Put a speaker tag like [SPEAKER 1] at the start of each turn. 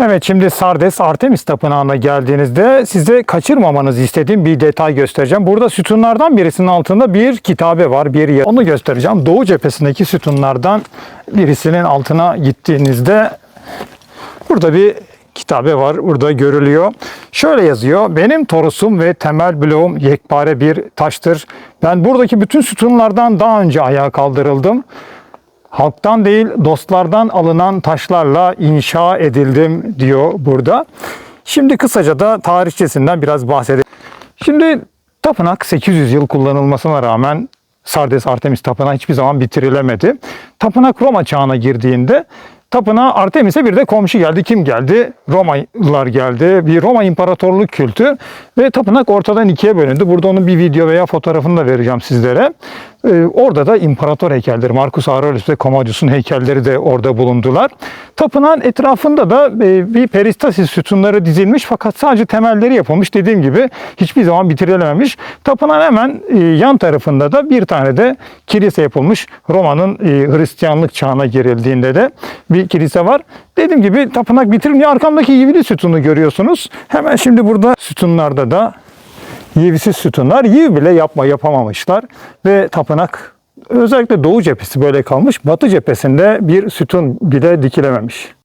[SPEAKER 1] Evet şimdi Sardes Artemis Tapınağı'na geldiğinizde size kaçırmamanızı istediğim bir detay göstereceğim. Burada sütunlardan birisinin altında bir kitabe var. Bir. Onu göstereceğim. Doğu cephesindeki sütunlardan birisinin altına gittiğinizde burada bir kitabe var. Burada görülüyor. Şöyle yazıyor. Benim torusum ve temel bloğum yekpare bir taştır. Ben buradaki bütün sütunlardan daha önce ayağa kaldırıldım. Halktan değil dostlardan alınan taşlarla inşa edildim diyor burada. Şimdi kısaca da tarihçesinden biraz bahsedelim. Şimdi tapınak 800 yıl kullanılmasına rağmen Sardes Artemis Tapınağı hiçbir zaman bitirilemedi. Tapınak Roma çağına girdiğinde tapınağa Artemis'e bir de komşu geldi. Kim geldi? Romalılar geldi. Bir Roma İmparatorluk kültü ve tapınak ortadan ikiye bölündü. Burada onun bir video veya fotoğrafını da vereceğim sizlere. Ee, orada da imparator heykelleri, Marcus Aurelius ve Commodus'un heykelleri de orada bulundular. Tapınağın etrafında da e, bir peristasis sütunları dizilmiş fakat sadece temelleri yapılmış. Dediğim gibi hiçbir zaman bitirilememiş. Tapınağın hemen e, yan tarafında da bir tane de kilise yapılmış. Roma'nın e, Hristiyanlık çağına girildiğinde de bir kilise var. Dediğim gibi tapınak bitirilmiyor. Arkamdaki yivili sütunu görüyorsunuz. Hemen şimdi burada sütunlarda da yivisiz sütunlar yiv bile yapma yapamamışlar ve tapınak özellikle doğu cephesi böyle kalmış. Batı cephesinde bir sütun bile dikilememiş.